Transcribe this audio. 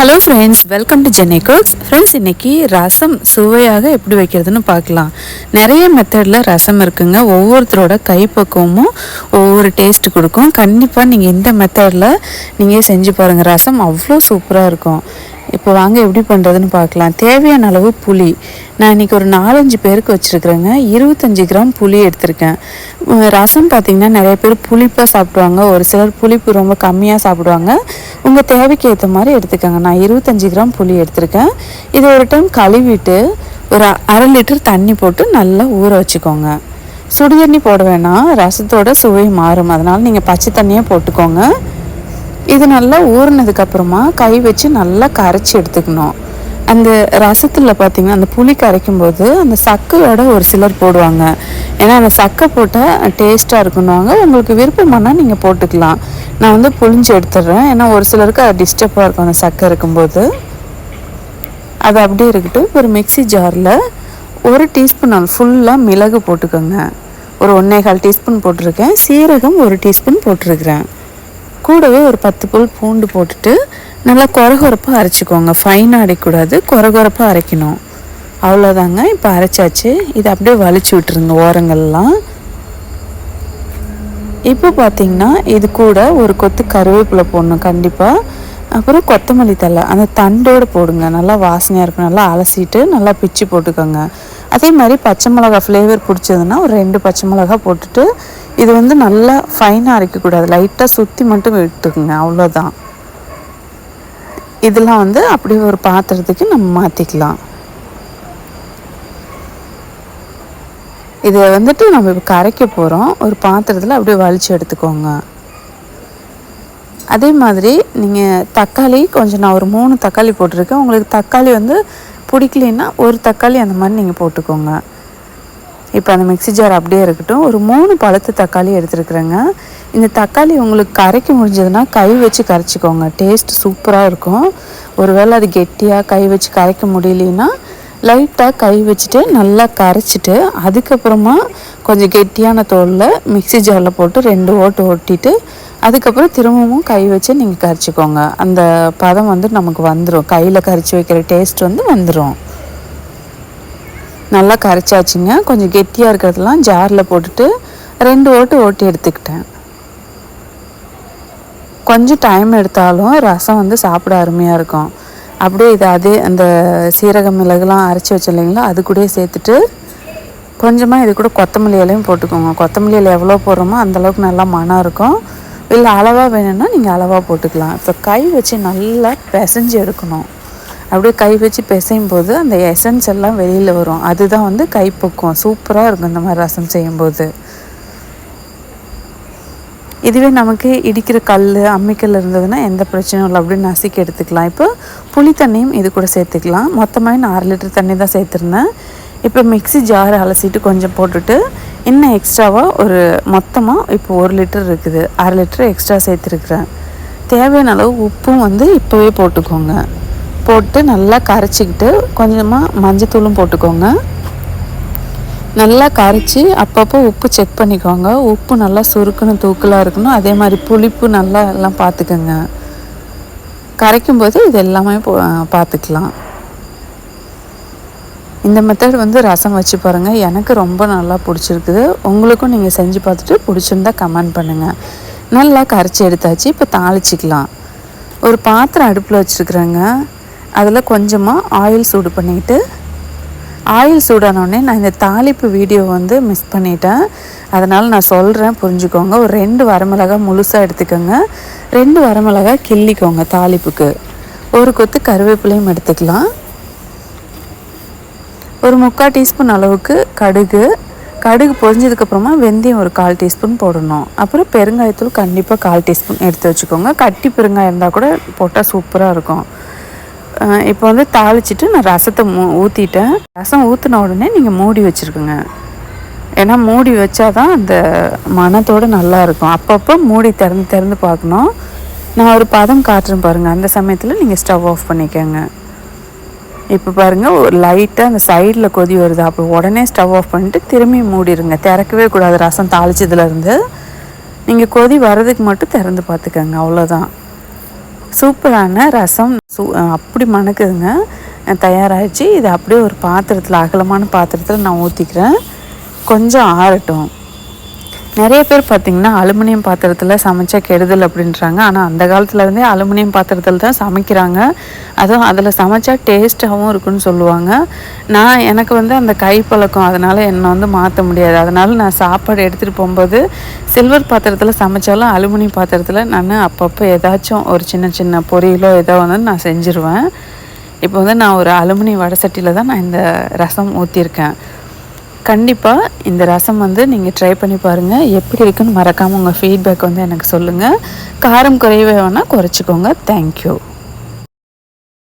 Hello friends welcome to Chennai cooks friends இன்றைக்கி ரசம் சுவையாக எப்படி வைக்கிறதுன்னு பார்க்கலாம். நிறைய மெத்தடில் ரசம் இருக்குங்க. ஒவ்வொருத்தரோட கைப்பக்குவமும் ஒவ்வொரு டேஸ்ட் கொடுக்கும். கண்டிப்பாக நீங்கள் இந்த மெத்தடில் நீங்கள் செஞ்சு பாருங்கள் ரசம் அவ்வளோ சூப்பராக இருக்கும். இப்போ வாங்க எப்படி பண்ணுறதுன்னு பார்க்கலாம். தேவையான அளவு புளி. நான் இன்றைக்கி ஒரு நாலஞ்சு பேருக்கு வச்சுருக்குறேங்க. இருபத்தஞ்சி கிராம் புளி எடுத்திருக்கேன். ரசம் பார்த்திங்கன்னா நிறைய பேர் புளிப்பாக சாப்பிடுவாங்க. ஒரு சிலர் புளிப்பு ரொம்ப கம்மியாக சாப்பிடுவாங்க. உங்கள் தேவைக்கு ஏற்ற மாதிரி எடுத்துக்கோங்க. நான் இருபத்தஞ்சி கிராம் புளி எடுத்திருக்கேன். இதை ஒரு டைம் கழுவிட்டு ஒரு அரை லிட்டர் தண்ணி போட்டு நல்லா ஊற வச்சுக்கோங்க. சுடு தண்ணி போட வேணாம். ரசத்தோட சுவை மாறும். அதனால் நீங்கள் பச்சை தண்ணியே போட்டுக்கோங்க. இது நல்லா ஊறினதுக்கு அப்புறமா கை வச்சு நல்லா கரைச்சி எடுத்துக்கணும். அந்த ரசத்தில் பார்த்தீங்கன்னா அந்த புளி கரைக்கும் போது அந்த சக்கையோட ஒரு சிலர் போடுவாங்க. ஏன்னா அந்த சக்கை போட்டால் டேஸ்ட்டாக இருக்குன்னுவாங்க. உங்களுக்கு விருப்பமானால் நீங்கள் போட்டுக்கலாம். நான் வந்து புளிஞ்சு எடுத்துடுறேன். ஏன்னா ஒரு சிலருக்கு அது டிஸ்டர்பாக இருக்கும் அந்த சக்கை இருக்கும்போது. அது அப்படியே இருக்கட்டும். ஒரு மிக்ஸி ஜாரில் ஒரு டீஸ்பூன் அது ஃபுல்லாக மிளகு போட்டுக்கோங்க. ஒரு ஒன்றே கால் டீஸ்பூன் போட்டிருக்கேன். சீரகம் ஒரு டீஸ்பூன் போட்டிருக்கிறேன். கூடவே ஒரு பத்து புல் பூண்டு போட்டுட்டு நல்லா குறகுறப்பாக அரைச்சிக்கோங்க. ஃபைனாக அரைக்கூடாது குறகுறப்பாக அரைக்கணும். அவ்வளோதாங்க இப்போ அரைச்சாச்சு. இதை அப்படியே வலிச்சு விட்டுருங்க ஓரங்கள்லாம். இப்போ பார்த்தீங்கன்னா இது கூட ஒரு கொத்து கருவேப்பிலை போடணும் கண்டிப்பாக அப்புறம் கொத்தமல்லி தழை. அந்த தண்டோடு போடுங்க. நல்லா வாசனையாக இருக்கும். நல்லா அலசிட்டு நல்லா பிச்சு போட்டுக்கோங்க. அதே மாதிரி பச்சை மிளகா ஃப்ளேவர் பிடிச்சதுன்னா ஒரு ரெண்டு பச்சை மிளகா போட்டுட்டு இது வந்து நல்லா ஃபைனாக அரைக்கக்கூடாது லைட்டாக சுற்றி மட்டும் விட்டுக்குங்க அவ்வளோதான் இதெல்லாம் வந்து அப்படியே ஒரு பாத்திரத்துக்கு நம்ம மாற்றிக்கலாம் இதை வந்துட்டு நம்ம இப்போ கரைக்க போகிறோம் ஒரு பாத்திரத்தில் அப்படியே வலிச்சு எடுத்துக்கோங்க. அதே மாதிரி நீங்கள் தக்காளி கொஞ்சம் நான் ஒரு மூணு தக்காளி போட்டிருக்கேன். உங்களுக்கு தக்காளி வந்து பிடிக்கலன்னா ஒரு தக்காளி அந்த மாதிரி நீங்கள் போட்டுக்கோங்க. இப்போ அந்த மிக்ஸி ஜார் அப்படியே இருக்கட்டும். ஒரு மூணு பழுத்து தக்காளி எடுத்துருக்குறேங்க. இந்த தக்காளி உங்களுக்கு கரைக்க முடிஞ்சதுன்னா கை வச்சு கரைச்சிக்கோங்க. டேஸ்ட் சூப்பராக இருக்கும். ஒருவேளை அது கெட்டியாக கை வச்சு கரைக்க முடியலன்னா லைட்டாக கை வச்சுட்டு நல்லா கரைச்சிட்டு அதுக்கப்புறமா கொஞ்சம் கெட்டியான தோலில் மிக்ஸி ஜாரில் போட்டு ரெண்டு ஓட்டு ஓட்டிட்டு அதுக்கப்புறம் திரும்பவும் கை வச்சு நீங்கள் கரைச்சிக்கோங்க. அந்த பதம் வந்து நமக்கு வந்துடும் கையில் கரைச்சி வைக்கிற டேஸ்ட் வந்து வந்துடும் நல்லா கரைச்சாச்சுங்க. கொஞ்சம் கெட்டியாக இருக்கிறதெல்லாம் ஜாரில் போட்டுட்டு ரெண்டு ஓட்டு ஓட்டி எடுத்துக்கிட்டேன். கொஞ்சம் டைம் எடுத்தாலும் ரசம் வந்து சாப்பிட அருமையாக இருக்கும். அப்படியே இது அதே அந்த சீரக மிளகுலாம் அரைச்சி வச்சோம் இல்லைங்களா அது கூடயே சேர்த்துட்டு கொஞ்சமாக இது கூட கொத்தமல்லி இலையும் போட்டுக்கோங்க. கொத்தமல்லி இலை எவ்வளோ போடுறோமோ அந்தளவுக்கு நல்லா மனம் இருக்கும். இல்லை அளவாக வேணும்னா நீங்கள் அளவாக போட்டுக்கலாம். இப்போ கை வச்சு நல்லா பிசைஞ்சு எடுக்கணும். அப்படியே கை வச்சு பிசையும் போது அந்த எசன்ஸ் எல்லாம் வெளியில் வரும். அதுதான் வந்து கைப்பக்குவம். சூப்பராக இருக்கும் இந்த மாதிரி ரசம் செய்யும்போது. இதுவே நமக்கு இடிக்கிற கல் அம்மிக்கல் இருந்ததுன்னா எந்த பிரச்சனையும் இல்லை. அப்படின்னு நசுக்கி எடுத்துக்கலாம். இப்போ புளி தண்ணியும் இது கூட சேர்த்துக்கலாம். மொத்தமாக நான் அரை லிட்டர் தண்ணி தான் சேர்த்துருந்தேன். இப்போ மிக்ஸி ஜார் அலசிட்டு கொஞ்சம் போட்டுட்டு இன்னும் எக்ஸ்ட்ராவாக ஒரு மொத்தமாக இப்போ ஒரு லிட்டர் இருக்குது. அரை லிட்டர் எக்ஸ்ட்ரா சேர்த்துருக்குறேன். தேவையான அளவு உப்பும் வந்து இப்போவே போட்டுக்கோங்க. போட்டு நல்லா கரைச்சிக்கிட்டு கொஞ்சமாக மஞ்சத்தூளும் போட்டுக்கோங்க. நல்லா கரைச்சி அப்பப்போ உப்பு செக் பண்ணிக்கோங்க. உப்பு நல்லா சுருக்குன்னு தூக்கலாக இருக்கணும். அதே மாதிரி புளிப்பு நல்லா எல்லாம் பார்த்துக்கோங்க கரைக்கும் போது இது எல்லாமே போ பார்த்துக்கலாம் இந்த மெத்தட் வந்து ரசம் வச்சு பாருங்கள் எனக்கு ரொம்ப நல்லா பிடிச்சிருக்குது. உங்களுக்கும் நீங்கள் செஞ்சு பார்த்துட்டு பிடிச்சிருந்தா கமெண்ட் பண்ணுங்கள் நல்லா கரைச்சி எடுத்தாச்சு. இப்போ தாளிச்சிக்கலாம். ஒரு பாத்திரம் அடுப்பில் வச்சுருக்குறேங்க. அதில் கொஞ்சமாக ஆயில் சூடு பண்ணிவிட்டு ஆயில் சூடானோடனே நான் இந்த தாளிப்பு வீடியோ வந்து மிஸ் பண்ணிட்டேன். அதனால் நான் சொல்கிறேன் புரிஞ்சுக்கோங்க. ஒரு ரெண்டு வரமிளகா முழுசாக எடுத்துக்கோங்க. ரெண்டு வரமிளகா கிள்ளிக்கோங்க தாளிப்புக்கு. ஒரு கொத்து கருவேப்பிலையும் எடுத்துக்கலாம். ஒரு முக்கால் டீஸ்பூன் அளவுக்கு கடுகு. கடுகு பொரிஞ்சதுக்கப்புறமா வெந்தயம் ஒரு கால் டீஸ்பூன் போடணும். அப்புறம் பெருங்காயத்தூள் கண்டிப்பாக கால் டீஸ்பூன் எடுத்து வச்சுக்கோங்க. கட்டி பெருங்காயம் இருந்தால் கூட போட்டால் சூப்பராக இருக்கும். இப்போ வந்து தாளிச்சிட்டு நான் ரசத்தை மூ ஊற்றிட்டேன் ரசம் ஊற்றின உடனே நீங்கள் மூடி வச்சுருக்குங்க. ஏன்னா மூடி வச்சா தான் அந்த மணத்தோடு நல்லா இருக்கும். அப்பப்போ மூடி திறந்து திறந்து பார்க்கணும். நான் ஒரு பதம் காட்டுறேன் பாருங்கள் அந்த சமயத்தில் நீங்கள் ஸ்டவ் ஆஃப் பண்ணிக்கோங்க. இப்போ பாருங்கள் ஒரு லைட்டாக அந்த சைடில் கொதி வருது. அப்போ உடனே ஸ்டவ் ஆஃப் பண்ணிட்டு திரும்பி மூடிடுங்க. திறக்கவே கூடாது. ரசம் தாளிச்சதுலேருந்து நீங்கள் கொதி வர்றதுக்கு மட்டும் திறந்து பார்த்துக்கோங்க. அவ்வளோதான் சூப்பரான ரசம். சூ அப்படி மணக்குதுங்க. தயாராகிடுச்சு இதை அப்படியே ஒரு பாத்திரத்தில் அகலமான பாத்திரத்தில் நான் ஊற்றிக்கிறேன் கொஞ்சம் ஆறட்டும். நிறைய பேர் பார்த்திங்கன்னா அலுமினியம் பாத்திரத்தில் சமைச்சா கெடுதல் அப்படின்றாங்க. ஆனால் அந்த காலத்துலேருந்தே அலுமினியம் பாத்திரத்தில் தான் சமைக்கிறாங்க. அதுவும் அதில் சமைச்சா டேஸ்ட்டாகவும் இருக்குன்னு சொல்லுவாங்க. நான் எனக்கு வந்து அந்த கைப்பழக்கம் அதனால் என்னை வந்து மாற்ற முடியாது. அதனால் நான் சாப்பாடு எடுத்துகிட்டு போகும்போது சில்வர் பாத்திரத்தில் சமைச்சாலும் அலுமினியம் பாத்திரத்தில் நான் அப்பப்போ ஏதாச்சும் ஒரு சின்ன சின்ன பொரியலோ ஏதோ வந்து நான் செஞ்சுருவேன். இப்போ வந்து நான் ஒரு அலுமினியம் வடை சட்டியில் தான் நான் இந்த ரசம் ஊற்றிருக்கேன் கண்டிப்பாக இந்த ரசம் வந்து நீங்கள் ட்ரை பண்ணி பாருங்கள் எப்படி இருக்குன்னு மறக்காமல் உங்கள் ஃபீட்பேக் வந்து எனக்கு சொல்லுங்கள் காரம் குறைவே வேணால் குறைச்சிக்கோங்க. தேங்க்யூ